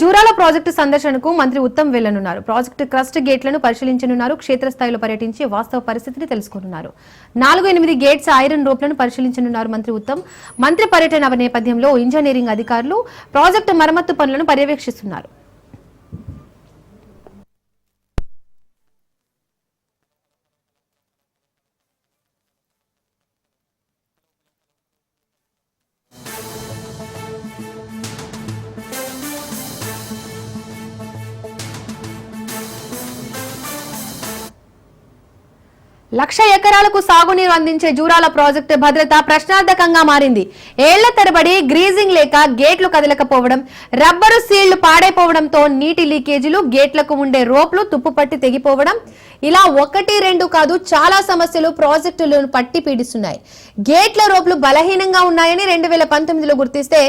Jurala project సందర్శనకు మంత్రి Uttam వెళ్ళనున్నారు. Project crust గేట్లను పరిశీలించనున్నారు. క్షేత్రస్థాయిలో పర్యటించి వాస్తవ పరిస్థితిని తెలుసుకున్నారు నాలుగు ఎనిమిది గేట్స్ ఐరన్ రోప్లను పరిశీలించనున్నారు మంత్రి ఉత్తమ్. మంత్రి పర్యటన నేపథ్యంలో ఇంజనీరింగ్ అధికారులు ప్రాజెక్టు మరమ్మత్తు పనులను పర్యవేక్షిస్తున్నారు. లక్ష ఎకరాలకు సాగునీరు అందించే జూరాల ప్రాజెక్టు భద్రత ప్రశ్నార్థకంగా మారింది. ఏళ్ళ తరబడి గ్రీజింగ్ లేక గేట్లు కదలకపోవడం రబ్బరు సీళ్ళు పాడైపోవడంతో నీటి లీకేజీలు గేట్లకు ఉండే రోప్లు తుప్పుపట్టి తెగిపోవడం ఇలా ఒకటి రెండు కాదు చాలా సమస్యలు ప్రాజెక్టులను పట్టి పీడిస్తున్నాయి. గేట్ల రోపులు బలహీనంగా ఉన్నాయని రెండు వేల పంతొమ్మిదిలో గుర్తిస్తే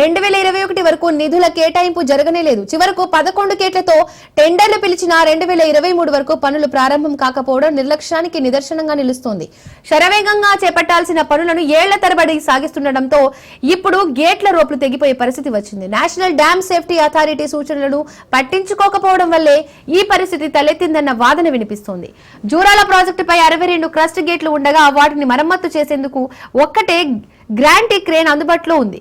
రెండు వేల ఇరవై ఒకటి వరకు నిధుల కేటాయింపు జరగనే లేదు. చివరకు పదకొండు గేట్లతో టెండర్లు పిలిచిన రెండు వేల ఇరవై మూడు వరకు పనులు ప్రారంభం కాకపోవడం నిర్లక్ష్యానికి నిదర్శనంగా నిలుస్తోంది. శరవేగంగా చేపట్టాల్సిన పనులను ఏళ్ళ తరబడి సాగిస్తుండటంతో ఇప్పుడు గేట్ల రోపులు తెగిపోయే పరిస్థితి వచ్చింది. నేషనల్ డ్యామ్ సేఫ్టీ అథారిటీ సూచనలను పట్టించుకోకపోవడం వల్లే ఈ పరిస్థితి తలెత్తిందన్న వాదన వినిపిస్తోంది. జూరాల ప్రాజెక్టుపై అరవై రెండు క్రస్ట్ గేట్లు ఉండగా వాటిని మరమ్మతు చేసేందుకు ఒక్కటే గ్రాంటీ క్రేన్ అందుబాటులో ఉంది.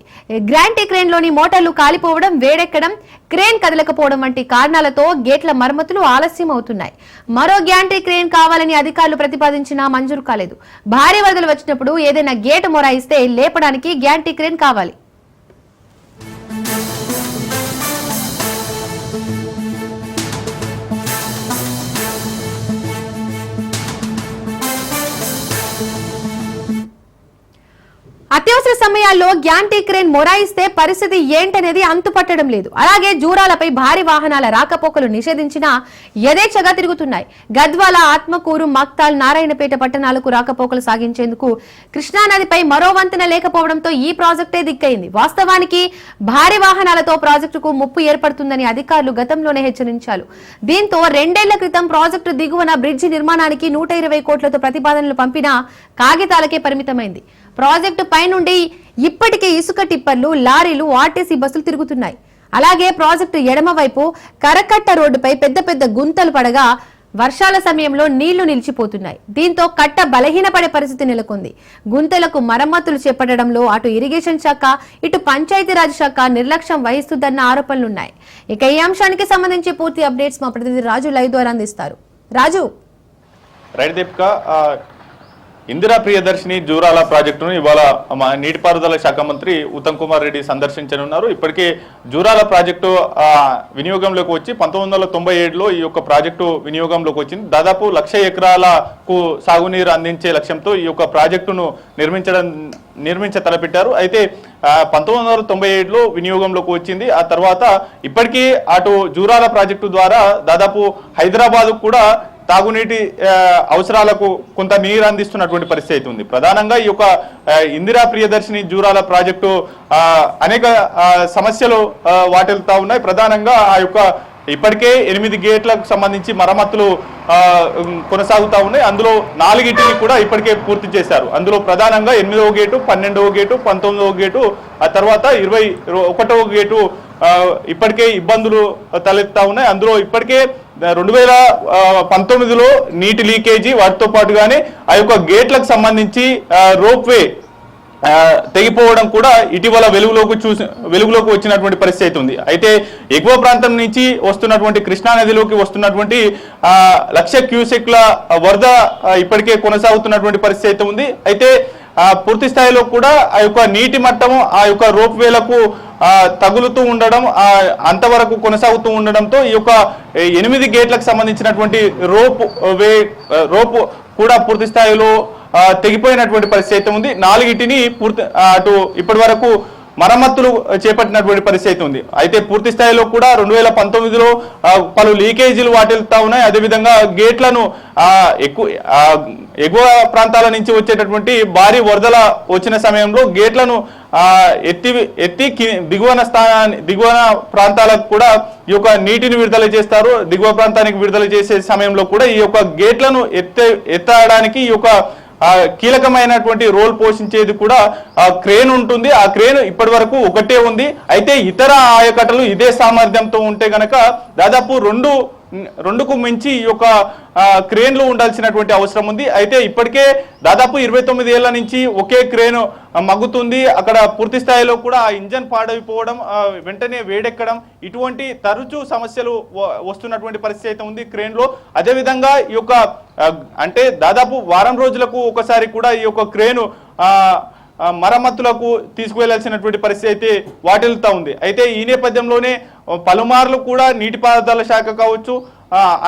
గ్రాంటీ క్రేన్లోని మోటార్లు కాలిపోవడం వేడెక్కడం క్రేన్ కదలకపోవడం వంటి కారణాలతో గేట్ల మరమ్మతులు ఆలస్యం అవుతున్నాయి మరో గ్యాంటీ క్రేన్ కావాలని అధికారులు ప్రతిపాదించినా మంజూరు కాలేదు. భారీ వరదలు వచ్చినప్పుడు ఏదైనా గేట్ మొరాయిస్తే లేపడానికి గ్యాంటీ క్రేన్ కావాలి. అత్యవసర సమయాల్లో గ్యాంటీ క్రేన్ మొరాయిస్తే పరిస్థితి ఏంటనేది అంతుపట్టడం లేదు. అలాగే జూరాలపై భారీ వాహనాల రాకపోకలు నిషేధించినా యథేచ్ఛగా తిరుగుతున్నాయి. గద్వాల ఆత్మకూరు మక్తాల్ నారాయణపేట పట్టణాలకు రాకపోకలు సాగించేందుకు కృష్ణానదిపై మరో వంతెన లేకపోవడంతో ఈ ప్రాజెక్టే దిక్కైంది వాస్తవానికి భారీ వాహనాలతో ప్రాజెక్టుకు ముప్పు ఏర్పడుతుందని అధికారులు గతంలోనే హెచ్చరించారు. దీంతో రెండేళ్ళ క్రితం ప్రాజెక్టు దిగువన బ్రిడ్జి నిర్మాణానికి నూట ఇరవై కోట్లతో ప్రతిపాదనలు పంపినా కాగితాలకే పరిమితమైంది. ప్రాజెక్టు పైనుండి ఇప్పటికే ఇసుక టిప్పర్లు లారీలు ఆర్టీసీ బస్సులు తిరుగుతున్నాయి. అలాగే ప్రాజెక్టు ఎడమవైపు కరకట్ట రోడ్డుపై పెద్ద పెద్ద గుంతలు పడగా వర్షాల సమయంలో నీళ్ళు నిలిచిపోతున్నాయి. దీంతో కట్ట బలహీనపడే పరిస్థితి నెలకొంది. గుంతలకు మరమ్మతులు చేపట్టడంలో అటు ఇరిగేషన్ శాఖ ఇటు పంచాయతీరాజ్ శాఖ నిర్లక్ష్యం వహిస్తుందన్న ఆరోపణలున్నాయి. ఇక ఈ అంశానికి సంబంధించి పూర్తి అప్డేట్స్ మా ప్రతినిధి రాజు లైవ్ ద్వారా అందిస్తారు. రాజు. రైట్ దీపిక ఇందిరా ప్రియదర్శిని జూరాల ప్రాజెక్టును ఇవాళ మా నీటిపారుదల శాఖ మంత్రి ఉత్తమ్ కుమార్ రెడ్డి సందర్శించనున్నారు. ఇప్పటికే జూరాల ప్రాజెక్టు వినియోగంలోకి వచ్చి పంతొమ్మిది వందల తొంభై ఏడులో ఈ యొక్క ప్రాజెక్టు వినియోగంలోకి వచ్చింది. దాదాపు లక్ష ఎకరాలకు సాగునీరు అందించే లక్ష్యంతో ఈ యొక్క ప్రాజెక్టును నిర్మించడం నిర్మించ తలపెట్టారు. అయితే పంతొమ్మిది వందల తొంభై ఏడులో వినియోగంలోకి వచ్చింది. ఆ తర్వాత ఇప్పటికీ అటు జూరాల ప్రాజెక్టు ద్వారా దాదాపు హైదరాబాద్ కూడా తాగునీటి అవసరాలకు కొంత నీరు అందిస్తున్నటువంటి పరిస్థితి అయితే ఉంది. ప్రధానంగా ఈ యొక్క ఇందిరా ప్రియదర్శిని జూరాల ప్రాజెక్టు అనేక సమస్యలు వాటిల్తా ఉన్నాయి. ప్రధానంగా ఆ యొక్క ఇప్పటికే ఎనిమిది గేట్లకు సంబంధించి మరమ్మతులు కొనసాగుతూ కొనసాగుతా ఉన్నాయి. అందులో నాలుగింటిని కూడా ఇప్పటికే పూర్తి చేశారు. అందులో ప్రధానంగా ఎనిమిదవ గేటు పన్నెండవ గేటు పంతొమ్మిదవ గేటు ఆ తర్వాత ఇరవై ఒకటవ గేటు ఇప్పటికే ఇబ్బందులు తలెత్తా ఉన్నాయి. అందులో ఇప్పటికే రెండు వేల పంతొమ్మిదిలో నీటి లీకేజీ వాటితో పాటుగానే ఆ యొక్క గేట్లకు సంబంధించి రోప్ వే తెగిపోవడం కూడా ఇటీవల వెలుగులోకి చూసి వెలుగులోకి వచ్చినటువంటి పరిస్థితి అయితే ఉంది. అయితే ఎగువ ప్రాంతం నుంచి వస్తున్నటువంటి కృష్ణా నదిలోకి వస్తున్నటువంటి లక్ష క్యూసెక్ల వరద ఇప్పటికే కొనసాగుతున్నటువంటి పరిస్థితి అయితే ఉంది. అయితే పూర్తి స్థాయిలో కూడా ఆ యొక్క నీటి మట్టము ఆ యొక్క రోప్ వేలకు తగులుతూ ఉండడం అంతవరకు కొనసాగుతూ ఉండడంతో ఈ యొక్క ఎనిమిది గేట్లకు సంబంధించినటువంటి రోప్ వే రోప్ కూడా పూర్తి స్థాయిలో తెగిపోయినటువంటి పరిస్థితి అయితే ఉంది. నాలుగిటిని పూర్తి అటు ఇప్పటి వరకు మరమ్మతులు చేపట్టినటువంటి పరిస్థితి అయితే ఉంది. అయితే పూర్తి స్థాయిలో కూడా రెండు వేల పంతొమ్మిదిలో పలు లీకేజీలు వాటిల్తా ఉన్నాయి. అదేవిధంగా గేట్లను ఎక్కువ ఎగువ ప్రాంతాల నుంచి వచ్చేటటువంటి భారీ వరదల వచ్చిన సమయంలో గేట్లను ఎత్తి ఎత్తి దిగువన స్థానాన్ని దిగువన ప్రాంతాలకు కూడా ఈ యొక్క నీటిని విడుదల చేస్తారు. దిగువ ప్రాంతానికి విడుదల చేసే సమయంలో కూడా ఈ యొక్క గేట్లను ఎత్తే ఎత్తడానికి ఈ యొక్క కీలకమైనటువంటి రోల్ పోషించేది కూడా ఆ క్రేన్ ఉంటుంది. ఆ క్రేన్ ఇప్పటి వరకు ఒకటే ఉంది. అయితే ఇతర ఆయకట్టలు ఇదే సామర్థ్యంతో ఉంటే గనక దాదాపు రెండు రెండుకు మించి ఈ యొక్క క్రేన్లు ఉండాల్సినటువంటి అవసరం ఉంది. అయితే ఇప్పటికే దాదాపు ఇరవై తొమ్మిది ఏళ్ళ నుంచి ఒకే క్రేన్ మగ్గుతుంది. అక్కడ పూర్తి స్థాయిలో కూడా ఆ ఇంజన్ పాడైపోవడం వెంటనే వేడెక్కడం ఇటువంటి తరచూ సమస్యలు వస్తున్నటువంటి పరిస్థితి అయితే ఉంది క్రేన్లో. అదేవిధంగా ఈ యొక్క అంటే దాదాపు వారం రోజులకు ఒకసారి కూడా ఈ యొక్క క్రేను మరమ్మతులకు తీసుకువెళ్ళాల్సినటువంటి పరిస్థితి అయితే వాటిల్తా ఉంది. అయితే ఈ నేపథ్యంలోనే పలుమార్లు కూడా నీటిపారుదల శాఖ కావచ్చు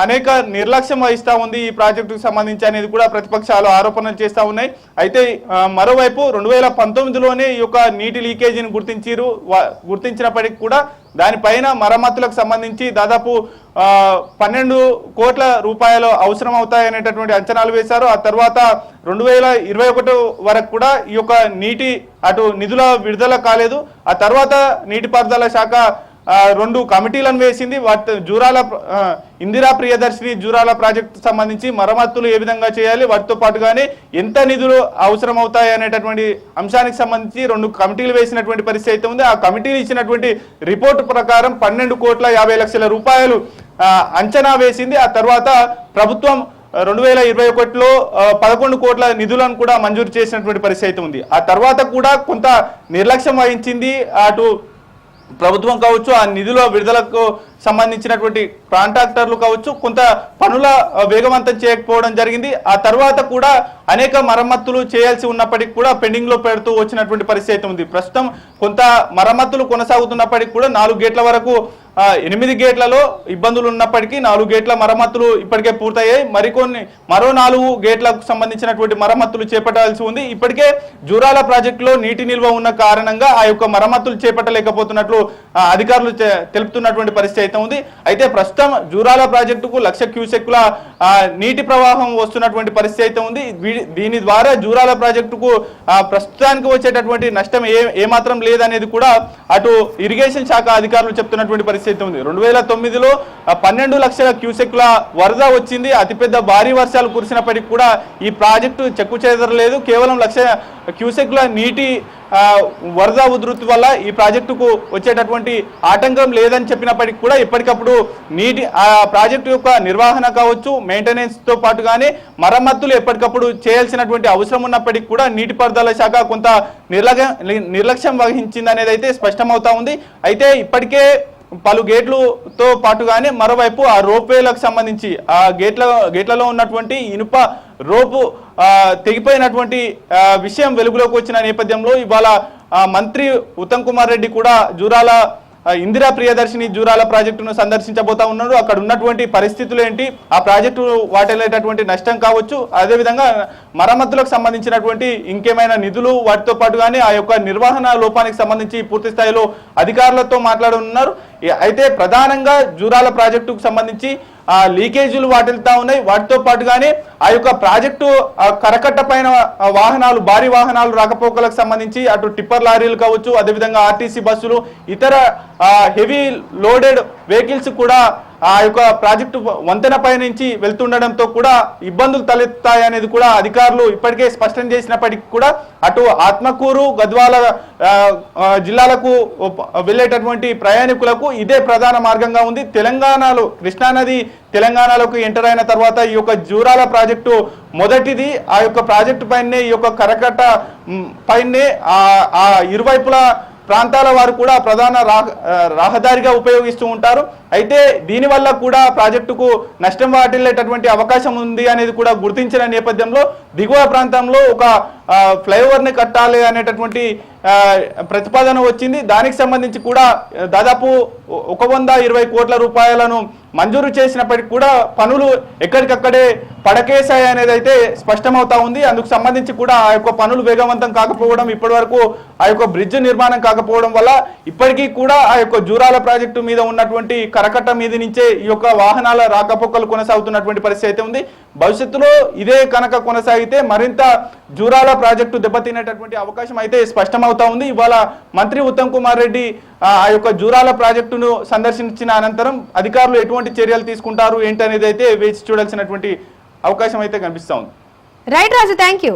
అనేక నిర్లక్ష్యం వహిస్తూ ఉంది ఈ ప్రాజెక్టుకు సంబంధించి అనేది కూడా ప్రతిపక్షాలు ఆరోపణలు చేస్తూ ఉన్నాయి. అయితే మరోవైపు రెండు వేల పంతొమ్మిదిలోనే ఈ యొక్క నీటి లీకేజీని గుర్తించారు గుర్తించినప్పటికీ కూడా దానిపైన మరమ్మతులకు సంబంధించి దాదాపు పన్నెండు కోట్ల రూపాయలు అవసరం అవుతాయనేటటువంటి అంచనాలు వేశారు. ఆ తర్వాత రెండు వేల ఇరవై ఒకటి వరకు కూడా ఈ యొక్క నీటి అటు నిధుల విడుదల కాలేదు. ఆ తర్వాత నీటిపారుదల శాఖ రెండు కమిటీలను వేసింది. వాటి జూరాల ఇందిరా ప్రియదర్శిని జూరాల ప్రాజెక్టు సంబంధించి మరమ్మతులు ఏ విధంగా చేయాలి వాటితో పాటుగానే ఎంత నిధులు అవసరం అవుతాయి అనేటటువంటి అంశానికి సంబంధించి రెండు కమిటీలు వేసినటువంటి పరిస్థితి అయితే ఉంది. ఆ కమిటీలు ఇచ్చినటువంటి రిపోర్టు ప్రకారం పన్నెండు కోట్ల యాభై లక్షల రూపాయలు అంచనా వేసింది. ఆ తర్వాత ప్రభుత్వం రెండు వేల ఇరవై ఒకటిలో పదకొండు కోట్ల నిధులను కూడా మంజూరు చేసినటువంటి పరిస్థితి అయితే ఉంది. ఆ తర్వాత కూడా కొంత నిర్లక్ష్యం వహించింది. అటు ప్రభుత్వం కావచ్చు ఆ నిధుల విడుదలకు సంబంధించినటువంటి కాంట్రాక్టర్లు కావచ్చు కొంత పనుల వేగవంతం చేయకపోవడం జరిగింది. ఆ తర్వాత కూడా అనేక మరమ్మతులు చేయాల్సి ఉన్నప్పటికీ కూడా పెండింగ్లో పెడుతూ వచ్చినటువంటి పరిస్థితి అయితే ఉంది. ప్రస్తుతం కొంత మరమ్మతులు కొనసాగుతున్నప్పటికీ కూడా నాలుగు గేట్ల వరకు ఎనిమిది గేట్లలో ఇబ్బందులు ఉన్నప్పటికీ నాలుగు గేట్ల మరమ్మతులు ఇప్పటికే పూర్తయ్యాయి. మరికొన్ని మరో నాలుగు గేట్లకు సంబంధించినటువంటి మరమ్మతులు చేపట్టాల్సి ఉంది. ఇప్పటికే జూరాల ప్రాజెక్టులో నీటి నిల్వ ఉన్న కారణంగా ఆ యొక్క మరమ్మతులు చేపట్టలేకపోతున్నట్లు అధికారులు తెలుపుతున్నటువంటి పరిస్థితి అయితే ఉంది. అయితే ప్రస్తుతం జూరాల ప్రాజెక్టుకు లక్ష క్యూసెక్ల నీటి ప్రవాహం వస్తున్నటువంటి పరిస్థితి అయితే ఉంది. దీని ద్వారా జూరాల ప్రాజెక్టుకు ప్రస్తుతానికి వచ్చేటటువంటి నష్టం ఏ ఏమాత్రం లేదనేది కూడా అటు ఇరిగేషన్ శాఖ అధికారులు చెప్తున్నటువంటి పరిస్థితి అయితే ఉంది రెండు వేల తొమ్మిదిలో పన్నెండు లక్షల క్యూసెక్ల వరద వచ్చింది. అతిపెద్ద భారీ వర్షాలు కురిసినప్పటికీ కూడా ఈ ప్రాజెక్టు చెక్కు చెదరలేదు. కేవలం లక్ష క్యూసెక్ల నీటి వరద ఉధృతి వల్ల ఈ ప్రాజెక్టుకు వచ్చేటటువంటి ఆటంకం లేదని చెప్పినప్పటికీ కూడా ఎప్పటికప్పుడు నీటి ఆ ప్రాజెక్టు యొక్క నిర్వహణ కావచ్చు మెయింటెనెన్స్తో పాటుగానే మరమ్మతులు ఎప్పటికప్పుడు చేయాల్సినటువంటి అవసరం ఉన్నప్పటికీ కూడా నీటిపారుదల శాఖ కొంత నిర్లక్ష్యం నిర్లక్ష్యం వహించింది అనేది అయితే స్పష్టమవుతా ఉంది. అయితే ఇప్పటికే పలు గేట్లతో పాటుగానే మరోవైపు ఆ రోప్వేలకు సంబంధించి ఆ గేట్ల గేట్లలో ఉన్నటువంటి ఇనుప రోపు తెగిపోయినటువంటి విషయం వెలుగులోకి వచ్చిన నేపథ్యంలో ఇవాళ మంత్రి ఉత్తమ్ కుమార్ రెడ్డి కూడా జూరాల ఇందిరా ప్రియదర్శిని జూరాల ప్రాజెక్టును సందర్శించబోతా ఉన్నారు. అక్కడ ఉన్నటువంటి పరిస్థితులు ఏంటి? ఆ ప్రాజెక్టు వాటిల్లేటటువంటి నష్టం కావచ్చు అదేవిధంగా మరమ్మతులకు సంబంధించినటువంటి ఇంకేమైనా నిధులు వాటితో పాటుగానే ఆ యొక్క నిర్వహణ లోపానికి సంబంధించి పూర్తి స్థాయిలో అధికారులతో మాట్లాడనున్నారు. అయితే ప్రధానంగా జూరాల ప్రాజెక్టుకు సంబంధించి లీకేజీలు వాటిల్తా ఉన్నాయి. వాటితో పాటుగానే ఆ యొక్క ప్రాజెక్టు కరకట్ట పైన వాహనాలు భారీ వాహనాలు రాకపోకలకు సంబంధించి అటు టిప్పర్ లారీలు కావచ్చు అదేవిధంగా ఆర్టీసీ బస్సులు ఇతర హెవీ లోడెడ్ వెహికల్స్ కూడా ఆ యొక్క ప్రాజెక్టు వంతెన నుంచి వెళ్తుండడంతో కూడా ఇబ్బందులు తలెత్తాయి అనేది కూడా అధికారులు ఇప్పటికే స్పష్టం చేసినప్పటికీ కూడా అటు ఆత్మకూరు గద్వాల జిల్లాలకు వెళ్ళేటటువంటి ప్రయాణికులకు ఇదే ప్రధాన మార్గంగా ఉంది. తెలంగాణలో కృష్ణానది తెలంగాణలోకి ఎంటర్ అయిన తర్వాత ఈ యొక్క జూరాల ప్రాజెక్టు మొదటిది. ఆ యొక్క ప్రాజెక్టు పైనే ఈ యొక్క కరకట్ట పైనే ఆ ఇరువైపులా ప్రాంతాల వారు కూడా ప్రధాన రహదారిగా ఉపయోగిస్తూ ఉంటారు. అయితే దీనివల్ల కూడా ప్రాజెక్టుకు నష్టం వాటిల్లేటటువంటి అవకాశం ఉంది అనేది కూడా గుర్తించిన నేపథ్యంలో దిగువ ప్రాంతంలో ఒక ఫ్లైఓవర్ని కట్టాలి అనేటటువంటి ప్రతిపాదన వచ్చింది. దానికి సంబంధించి కూడా దాదాపు ఒక వంద ఇరవై కోట్ల రూపాయలను మంజూరు చేసినప్పటికీ కూడా పనులు ఎక్కడికక్కడే పడకేశాయి అనేది అయితే స్పష్టమవుతా ఉంది. అందుకు సంబంధించి కూడా ఆ యొక్క పనులు వేగవంతం కాకపోవడం ఇప్పటి వరకు ఆ యొక్క బ్రిడ్జ్ నిర్మాణం కాకపోవడం వల్ల ఇప్పటికీ కూడా ఆ యొక్క జూరాల ప్రాజెక్టు మీద ఉన్నటువంటి కరకట్ట మీద నుంచే ఈ యొక్క వాహనాల రాకపోకలు కొనసాగుతున్నటువంటి పరిస్థితి అయితే ఉంది. భవిష్యత్తులో ఇదే కనుక కొనసాగితే మరింత జూరాల ప్రాజెక్టు దెబ్బతినేటటువంటి అవకాశం అయితే స్పష్టమవుతా ఉంది. ఇవాళ మంత్రి ఉత్తమ్ కుమార్ రెడ్డి ఆ యొక్క జూరాల ప్రాజెక్టును సందర్శించిన అనంతరం అధికారులు ఎటువంటి చర్యలు తీసుకుంటారు ఏంటనేది అయితే వేచి చూడాల్సినటువంటి అవకాశం అయితే కనిపిస్తూ ఉంది. Right Raju thank you